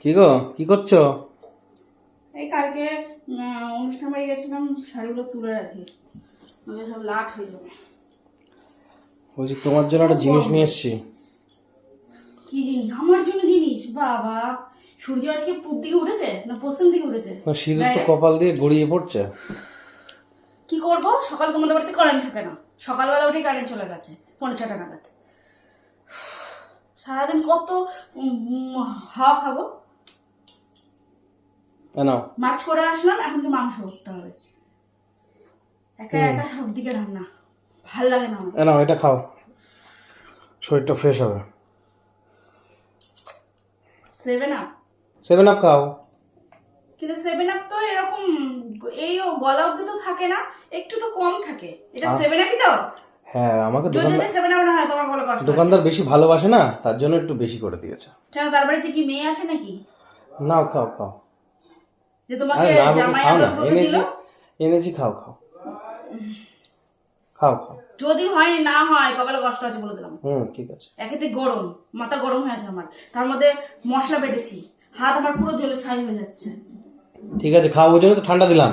কি গো কি করছ? এই কালকে অনুষ্ঠান বাড়ি গেছিলাম শাড়িগুলো তুলে রাখি। নইলে সব লাট হয়ে যাবে। বলছি তোমার জন্য একটা জিনিস নিয়ে এসছি। কি জিনিস? আমার জন্য জিনিস? বাবা! সূর্য আজকে পূব দিকে উঠেছে? না পশ্চিম দিকে উঠেছে? সিঁদুর তো কপাল দিয়ে গড়িয়ে পড়ছে। কি করব? সকালে তোমাদের বাড়িতে কারেন্ট থাকে না। সকালবেলা উঠে কারেন্ট চলে গেছে পনেরো ছটা নাগাদ। সারাদিন কত হাওয়া খাব? মাছ করে আসলাম এখন কি মাংস করতে হবে। একা একা সব দিকে রান্না ভালো লাগে না আমার। এটা খাও। শরীরটা ফ্রেশ হবে। সেভেন আপ সেভেন আপ খাও। কিন্তু সেভেন আপ তো এরকম এই ও গলা অব্দি তো থাকে না একটু তো কম থাকে। এটা সেভেন আপই তো? হ্যাঁ আমাকে দোকানদার সেভেন আপ না হয় তোমার বলো কষ্ট দোকানদার বেশি ভালোবাসে না তার জন্য একটু বেশি করে দিয়েছে। কেন তার বাড়িতে কি মেয়ে আছে নাকি? নাও খাও খাও। যে তোমাকে জামাই আদর করে এনেছি দিল? এনেছি খাও খাও। খাও খাও। যদি হয় না হয় কপালে কষ্ট আছে বলে দিলাম। হুম ঠিক আছে। একেতে গরম মাথা গরম আমার। তার মধ্যে মশলা বেটেছি। হাত আমার পুরো জলে ছাই হয়ে যাচ্ছে। ঠিক আছে খাও ওই জন্য তো ঠান্ডা দিলাম।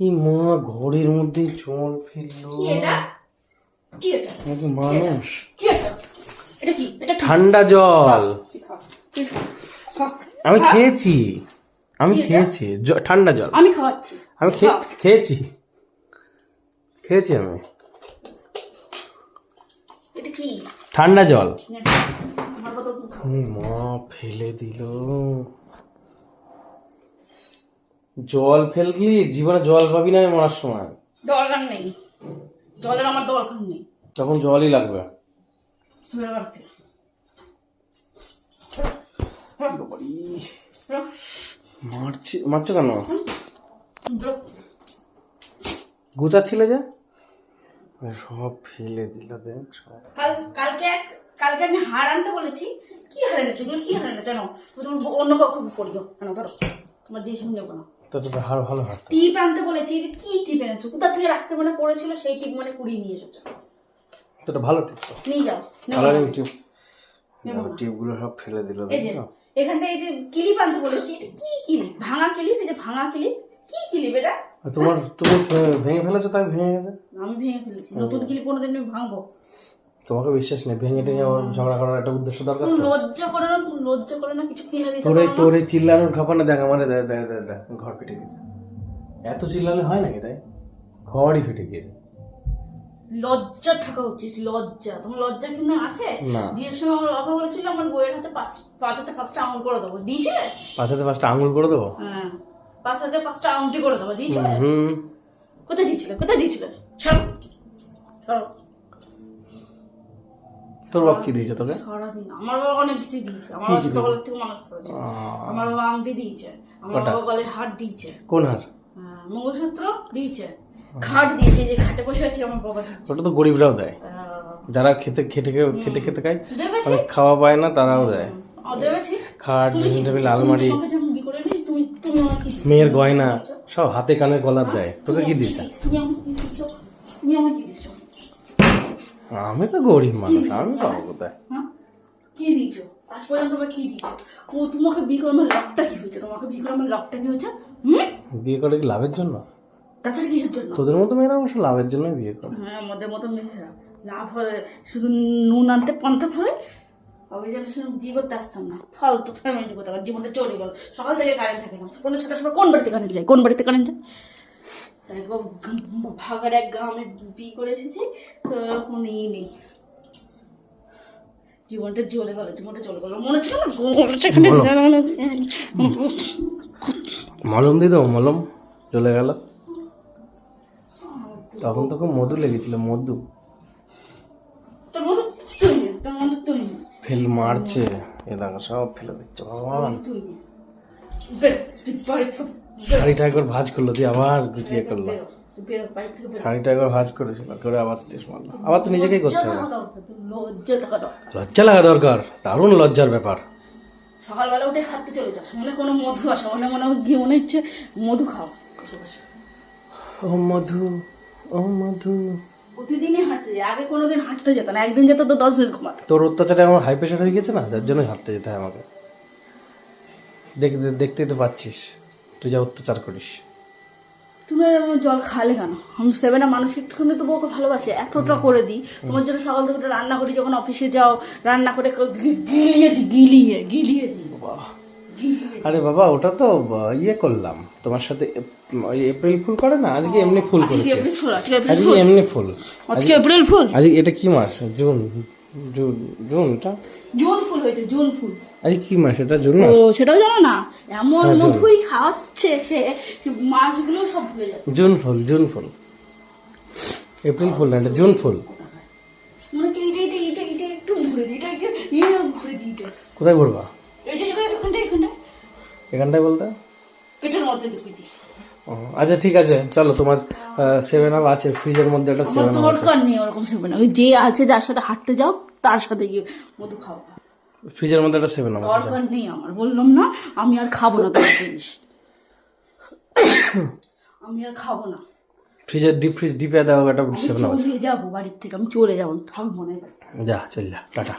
এই মা ঘড়ির মধ্যে জল ফেলল। কি এটা? কি এটা? মানুষ। কি এটা এটা কি? এটা ঠান্ডা জল। আমি খেয়েছি। আমি খেয়েছি। ঠান্ডা জল। আমি খাওয়াচ্ছি। আমি খেয়েছি। খেয়েছি আমি। এটা কি? ঠান্ডা জল। মা ফেলে দিল। জল ফেললি জীবনে জল পাবি না মরার সময়। দরকার নেই। জলের আমার দরকার নেই। তখন জলই লাগবে। তুমি এবার থেকে। মারছি মারছো কেন? ব্রো, গুছাচ্ছিলে যে? সব ফেলে দিল দেখ কালকে এক কালকে আমি হার আনতে বলেছি। কি হার এনেছো? তুমি কি হার জানো তুমি তোমার অন্য কাউকে পড়িও কেন ধরো তোমার যে সঙ্গে নেব না। তো তো হার ভালো হার টিপ আনতে বলেছি কি টিপ এনেছো? কোথা থেকে রাখতে মানে পড়েছিল সেই টিপ মানে কুড়িয়ে নিয়ে এসেছ। তো এটা ভালো টিপ তো। নিয়ে যাও কালারিং টিপ। টিপগুলো সব ফেলে দিল এই যে এখান থেকে এই যে ক্লিপ আনতে বলেছি এটা কি ক্লিপ? ভাঙা ক্লিপ এটা ভাঙা ক্লিপ কি ক্লিপ এটা? তোমার তুমি ভেঙে ফেলেছো তাই ভেঙে গেছে? আমি ভেঙে ফেলেছি নতুন ক্লিপ কোনোদিন আমি ভাঙবো। তোমাকে বিশ্বাস নেই ভেঙে টেঙে আবার ঝগড়া করার একটা উদ্দেশ্য দরকার লজ্জা করে না লজ্জা করে না কিছু কিনে দিতে তোর? তোর চিল্লানোর খাপানে দেখ আমার দেখ দেখ দেখ ঘর ফেটে গেছে। এত চিল্লালে হয় নাকি তাই? ঘরই ফেটে গিয়েছে। লজ্জা থাকা উচিত লজ্জা। তোমার লজ্জা কিন্তু আছে? বিয়ের সময় আমার বাবা বলেছিল আমার বইয়ের হাতে পাঁচ পাঁচ হাতে পাঁচটা আঙুল করে দেবো। দিয়েছিলে? পাশাতে পাঁচটা আঙুল করে দেবো? হ্যাঁ। পাঁচ হাতে পাঁচটা আংটি করে দেবো। দিয়েছিলে? কোথায় দিয়েছিলে? কোথায় দিয়েছিলে? ছাড়ো। ছাড়ো। তোর বাপ কি দিয়েছে তোকে? আমার বাবা অনেক কিছু দিয়েছে। আমার বাবা ছোটবেলার থেকে মানুষ করেছে। আমার বাবা আংটি দিয়েছে। আমার বাবা গলে হাট দিয়েছে। কোন হার? হ্যাঁ, মঙ্গলসূত্র দিয়েছে। খাট দিয়েছে যে খাটে বসে আছি আমার বাবা ওটা তো গরিবরাও দেয়। যারা খেতে খেটে খেটে খেতে খায় অনেক খাওয়া পায় না তারাও দেয়। খাট ড্রেসিং টেবিল আলমারি? মেয়ের গয়না সব হাতে কানে গলার দেয়। তোকে কি দিচ্ছে? আমি তো গরিব মানুষ আমি পাবো কোথায়? হ্যাঁ? কি দিয়েছ? আজ পর্যন্ত কি দিয়েছ? ও, তোমাকে বিয়ে করে আমার লাভটা কি হয়েছে? তোমাকে বিয়ে করে আমার লাভটা কি হয়েছে? বিয়ে করে কি লাভের জন্য? তাছাড়া কিসের জন্য? তোদের মতো মেয়েরা অবশ্য লাভের বিয়ে করে। হ্যাঁ, আমাদের মতো মেয়েরা লাভ হলে শুধু নুন আনতে আমি যেন শুনে বিয়ে করতে আসতাম না। ফালতু ফ্যামিলি করতে জীবনটা চলে গেল। সকাল থেকে কারেন্ট থাকে না। কোনো ছটার সময় কোন বাড়িতে কারেন্ট যায়? কোন বাড়িতে কারেন্ট যায়? ভাগার এক গ্রামে বিয়ে করে এসেছি তো নেই। জীবনটা জ্বলে গেল জীবনটা চলে গেল। মনে ছিল না সেখানে মলম। দি দেবো মলম চলে গেল। তখন তো খুব মধু লেগেছিল মধু। তোর মতো তুই তোর মতো তুই ফেল মারছে। এ দেখো সব ফেলে দিচ্ছে ভগবান। শাড়িটা একবার ভাজ করল দিয়ে আবার গুছিয়ে করল। শাড়িটা একবার ভাজ করেছিল করে আবার তেস মারলো। আবার তো নিজেকেই করতে হবে। লজ্জা লাগা দরকার দারুণ লজ্জার ব্যাপার। সকালবেলা উঠে হাঁটতে চলে যাস মনে কোনো মধু আসে মনে মনে গিয়ে মনে হচ্ছে মধু খাও বসে বসে ও মধু। ও মধু। প্রতিদিনই হাঁটতে যায় আগে কোনোদিন হাঁটতে যেত না একদিন যেত তো দশ দিন ঘুমাতো তোর অত্যাচারে আমার হাই প্রেশার হয়ে গেছে না? যার জন্য হাঁটতে যেতে হয় আমাকে। দেখতে দেখতেই তো পাচ্ছিস। তুই যা অত্যাচার করিস। তুমি আমার জল খালে কেন? আমি সেভেনে মানুষ একটুখানি তো বউকে ভালোবাসে এতটা করে দিই। তোমার জন্য সকাল থেকে রান্না করি যখন অফিসে যাও রান্না করে গিলিয়ে দিই গিলিয়ে গিলিয়ে দিই গিলিয়ে আরে বাবা ওটা তো ইয়ে করলাম। তোমার সাথে এপ্রিল ফুল করে না? আজকে এমনি ফুল আজকে করেছে। এমনি ফুল। আজকে এপ্রিল ফুল? আজকে এটা কি মাস? June June June June fool হয়েছে জুন ফুল। আজকে কি মাস এটা? জুন ও সেটাও জানো না? এমন হ্যাঁ, জুন। মধুই খাওয়াচ্ছে সে সে সব ভুলে যাচ্ছে। June fool June fool. April fool না এটা জুন ফুল। মনে হচ্ছে এটা এটা এটা এটা একটু ঘুরে দিই এটা ঘুরে দিই কোথায় ঘুরবা? এখানটায় বলতে? এটার মধ্যে ঢুকিয়ে দিই আচ্ছা ঠিক আছে চলো তোমার সেভেন আপ আছে ফ্রিজের মধ্যে একটা সেভেন আপ দরকার নেই ওরকম সেভেন ওই যে আছে যার সাথে হাঁটতে যাও তার সাথে গিয়ে মধু খাও। ফ্রিজের মধ্যে একটা সেভেন আপ দরকার নেই আমার বললাম না আমি আর খাব না তোমার জিনিস। আমি আর খাব না। ফ্রিজের ডিপ ফ্রিজ ডিপে দেওয়া একটা সেভেন আপ চলে যাব বাড়ির থেকে আমি চলে যাব থাকব না যা চল যা টাটা।